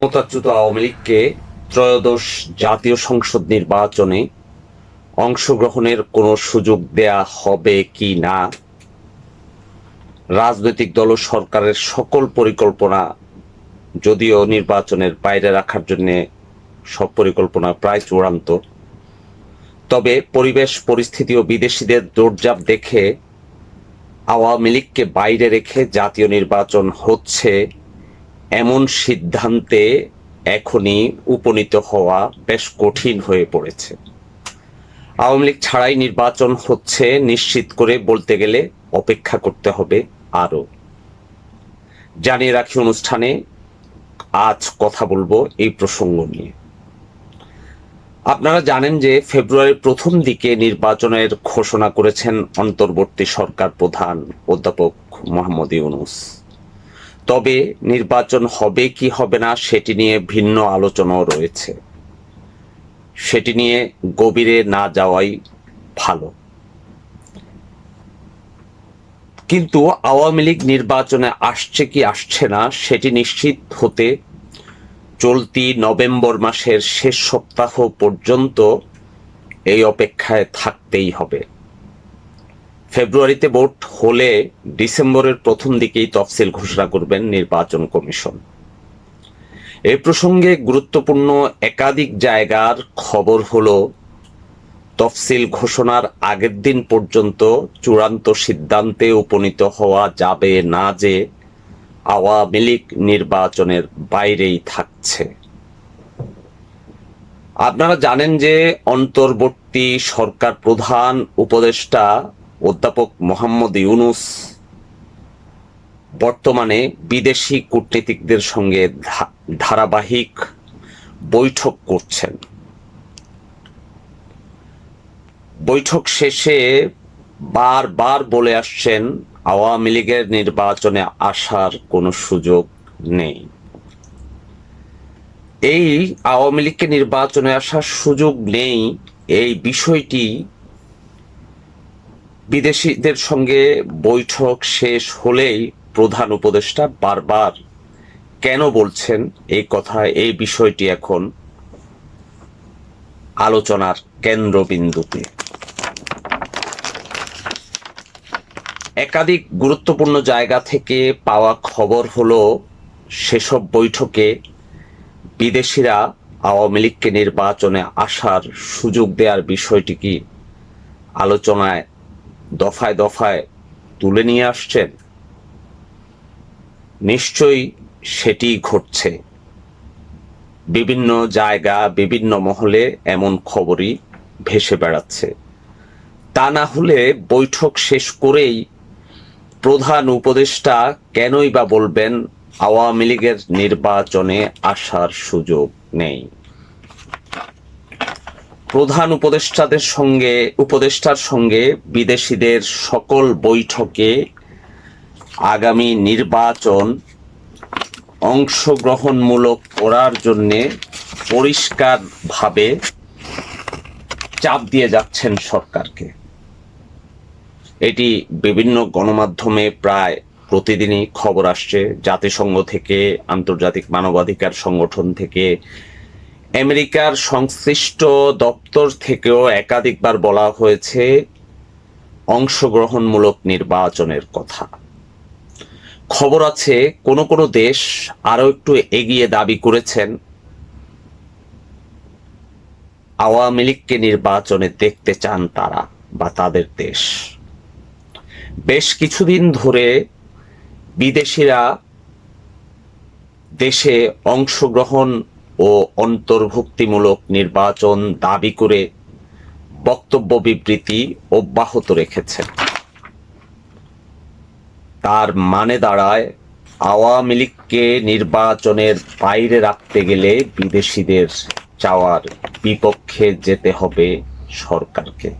ক্ষমতাচ্যুত আওয়ামী লীগকে ত্রয়োদশ জাতীয় সংসদ নির্বাচনে অংশগ্রহণের কোনো সুযোগ দেয়া হবে কি না? রাজনৈতিক দল সরকারের সকল পরিকল্পনা যদিও নির্বাচনের বাইরে রাখার জন্য সব পরিকল্পনা প্রায় চূড়ান্ত, তবে পরিবেশ, পরিস্থিতি ও বিদেশিদের দৌড়জাপ দেখে আওয়ামী লীগকে বাইরে রেখে জাতীয় নির্বাচন হচ্ছে এমন সিদ্ধান্তে এখনই উপনীত হওয়া বেশ কঠিন হয়ে পড়েছে। আওয়ামী লীগ ছাড়াই নির্বাচন হচ্ছে নিশ্চিত করে বলতে গেলে অপেক্ষা করতে হবে আরও। জানিয়ে রাখি অনুষ্ঠানে আজ কথা বলব এই প্রসঙ্গ নিয়ে। আপনারা জানেন যে ফেব্রুয়ারির প্রথম দিকে নির্বাচনের ঘোষণা করেছেন অন্তর্বর্তী সরকার প্রধান অধ্যাপক মোহাম্মদ ইউনুস। তবে নির্বাচন হবে কি হবে না সেটি নিয়ে ভিন্ন আলোচনাও রয়েছে। সেটি নিয়ে গভীরে না যাওয়াই ভালো। কিন্তু আওয়ামী লীগ নির্বাচনে আসছে কি আসছে না সেটি নিশ্চিত হতে চলতি নভেম্বর মাসের শেষ সপ্তাহ পর্যন্ত এই অপেক্ষায় থাকতেই হবে। ফেব্রুয়ারিতে ভোট হলে ডিসেম্বরের প্রথম দিকেই তফসিল ঘোষণা করবেন নির্বাচন কমিশন। এ প্রসঙ্গে গুরুত্বপূর্ণ একাধিক জায়গার খবর হলো, তফসিল ঘোষণার আগের দিন পর্যন্ত চূড়ান্ত সিদ্ধান্তে উপনীত হওয়া যাবে না যে আওয়ামী লীগ নির্বাচনের বাইরেই থাকছে। আপনারা জানেন যে অন্তর্বর্তী সরকার প্রধান উপদেষ্টা অধ্যাপক মোহাম্মদ ইউনুস বর্তমানে বিদেশি কূটনীতিকদের সঙ্গে ধারাবাহিক বৈঠক করছেন। বৈঠক শেষে বারবার বলে আসছেন, আওয়ামী লীগের নির্বাচনে আসার কোনো সুযোগ নেই। এই আওয়ামী লীগকে নির্বাচনে আসার সুযোগ নেই, এই বিষয়টি বিদেশিদের সঙ্গে বৈঠক শেষ হলেই প্রধান উপদেষ্টা বারবার কেন বলছেন এই কথা, এই বিষয়টি এখন আলোচনার কেন্দ্রবিন্দুতে। একাধিক গুরুত্বপূর্ণ জায়গা থেকে পাওয়া খবর হলো, সেসব বৈঠকে বিদেশিরা আওয়ামী লীগকে নির্বাচনে আসার সুযোগ দেওয়ার বিষয়টি কি আলোচনায় দফায় দফায় তুলে নিয়ে আসছেন। নিশ্চয়ই সেটি ঘটছে। বিভিন্ন জায়গা, বিভিন্ন মহলে এমন খবরই ভেসে বেড়াচ্ছে। তা না হলে বৈঠক শেষ করেই প্রধান উপদেষ্টা কেনই বা বলবেন, আওয়ামী লীগের নির্বাচনে আসার সুযোগ নেই। প্রধান উপদেষ্টাদের সঙ্গে, উপদেষ্টার সঙ্গে বিদেশিদের সকল বৈঠকে আগামী নির্বাচন অংশগ্রহণমূলক করার জন্যে পরিষ্কারভাবে চাপ দিয়ে যাচ্ছেন সরকারকে। এটি বিভিন্ন গণমাধ্যমে প্রায় প্রতিদিনই খবর আসছে। জাতিসংঘ থেকে, আন্তর্জাতিক মানবাধিকার সংগঠন থেকে আমেরিকার সংশ্লিষ্ট দপ্তর থেকেও একাধিকবার বলা হয়েছে অংশগ্রহণমূলক নির্বাচনের কথা। খবর আছে, কোনো কোনো দেশ আরও একটু এগিয়ে দাবি করেছেন। আওয়ামী লীগকে নির্বাচনে দেখতে চান তারা বা তাদের দেশ। বেশ কিছুদিন ধরে বিদেশিরা দেশে অংশগ্রহণ ও অন্তর্ভুক্তিমূলক নির্বাচন দাবি করে বক্তব্য বিবৃতি অব্যাহত রেখেছেন তার মানে দাঁড়ায়, আওয়ামী লীগকে নির্বাচনের বাইরে রাখতে গেলে বিদেশিদের চাওয়ার বিপক্ষে যেতে হবে সরকারকে।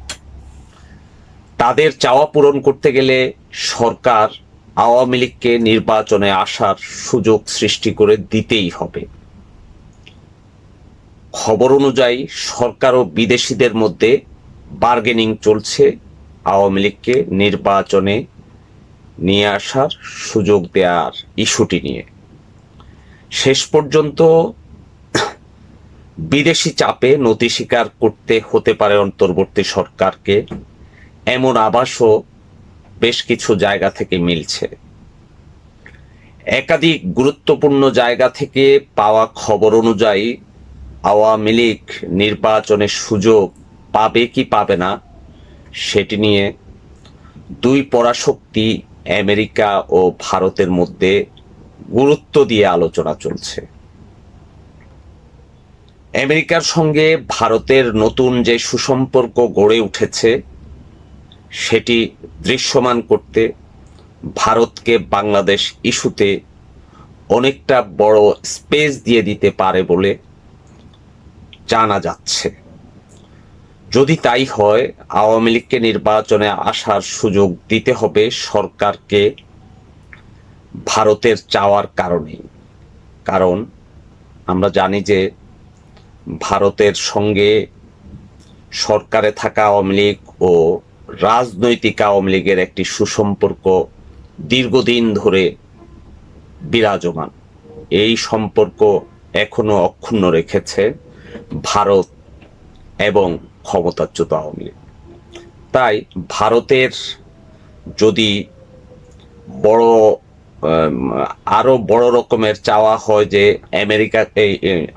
তাদের চাওয়া পূরণ করতে গেলে সরকার আওয়ামী লীগকে নির্বাচনে আসার সুযোগ সৃষ্টি করে দিতেই হবে। খবর অনুযায়ী সরকার ও বিদেশিদের মধ্যে বার্গেনিং চলছে। আওয়ামী লীগকে নির্বাচনে নিয়ে আসার সুযোগ দেওয়ার ইস্যুটি নিয়ে। শেষ পর্যন্ত বিদেশি চাপে নথি স্বীকার করতে হতে পারে অন্তর্বর্তী সরকারকে। এমন আভাসও বেশ কিছু জায়গা থেকে মিলছে। একাধিক গুরুত্বপূর্ণ জায়গা থেকে পাওয়া খবর অনুযায়ী আওয়ামী লীগ নির্বাচনের সুযোগ পাবে কি পাবে না, সেটি নিয়ে দুই পরাশক্তি আমেরিকা ও ভারতের মধ্যে গুরুত্ব দিয়ে আলোচনা চলছে। আমেরিকার সঙ্গে ভারতের নতুন যে সুসম্পর্ক গড়ে উঠেছে, সেটি দৃশ্যমান করতে ভারতকে বাংলাদেশ ইস্যুতে অনেকটা বড় স্পেস দিয়ে দিতে পারে বলে জানা যাচ্ছে। যদি তাই হয়, আওয়ামী লীগকে নির্বাচনে আসার সুযোগ দিতে হবে সরকারকে ভারতের চাওয়ার কারণে। কারণ আমরা জানি যে ভারতের সঙ্গে সরকারে থাকা আওয়ামী লীগ ও রাজনৈতিক আওয়ামী লীগের একটি সুসম্পর্ক দীর্ঘদিন ধরে বিরাজমান। এই সম্পর্ক এখনও অক্ষুণ্ণ রেখেছে। ভারত এবং ক্ষমতাচ্যুত আওয়ামী লীগ। তাই ভারতের যদি বড় আরও বড় রকমের চাওয়া হয় যে আমেরিকা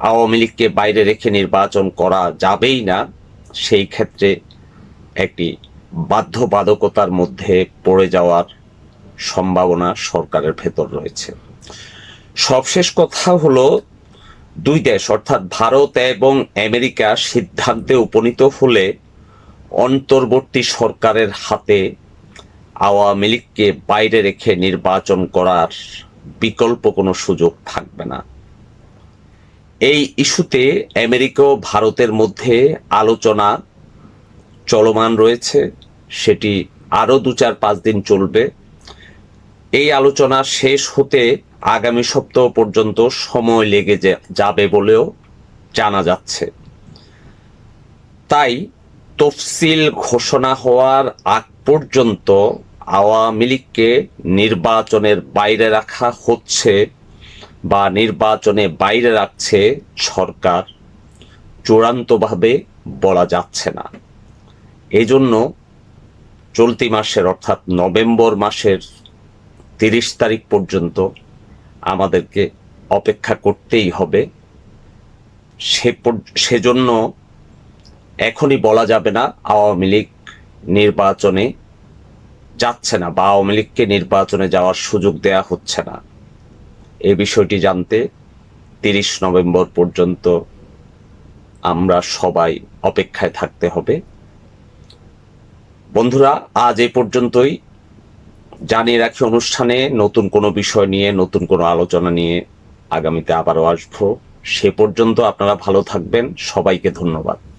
আওয়ামী লীগকে বাইরে রেখে নির্বাচন করা যাবেই না, সেই ক্ষেত্রে একটি বাধ্যবাধকতার মধ্যে পড়ে যাওয়ার সম্ভাবনা সরকারের ভেতর রয়েছে। সবশেষ কথা হলো দুই দেশ, অর্থাৎ ভারত এবং আমেরিকা, সিদ্ধান্তে উপনীত হলে অন্তর্বর্তী সরকারের হাতে আওয়ামী লীগকে বাইরে রেখে নির্বাচন করার বিকল্প কোনো সুযোগ থাকবে না। এই ইস্যুতে আমেরিকা ও ভারতের মধ্যে আলোচনা চলমান রয়েছে। সেটি আরও দু চার পাঁচ দিন চলবে। এই আলোচনা শেষ হতে আগামী সপ্তাহ পর্যন্ত সময় লেগে যাবে বলেও জানা যাচ্ছে। তাই তফসিল ঘোষণা হওয়ার আগ পর্যন্ত আওয়ামী লীগকে নির্বাচনের বাইরে রাখা হচ্ছে বা নির্বাচনে বাইরে রাখছে সরকার চূড়ান্তভাবে বলা যাচ্ছে না। এজন্য চলতি মাসের অর্থাৎ নভেম্বর মাসের তিরিশ তারিখ পর্যন্ত আমাদেরকে অপেক্ষা করতেই হবে। সে সেজন্য এখনই বলা যাবে না, আওয়ামী লীগ নির্বাচনে যাচ্ছে না বা আওয়ামী লীগকে নির্বাচনে যাওয়ার সুযোগ দেয়া হচ্ছে না। এ বিষয়টি জানতে তিরিশ নভেম্বর পর্যন্ত আমরা সবাই অপেক্ষায় থাকতে হবে। বন্ধুরা, আজ এ পর্যন্তই। জানিয়ে রাখি, অনুষ্ঠানে নতুন কোনো বিষয় নিয়ে, নতুন কোনো আলোচনা নিয়ে আগামীতে আবারও আসব। সে পর্যন্ত আপনারা ভালো থাকবেন। সবাইকে ধন্যবাদ।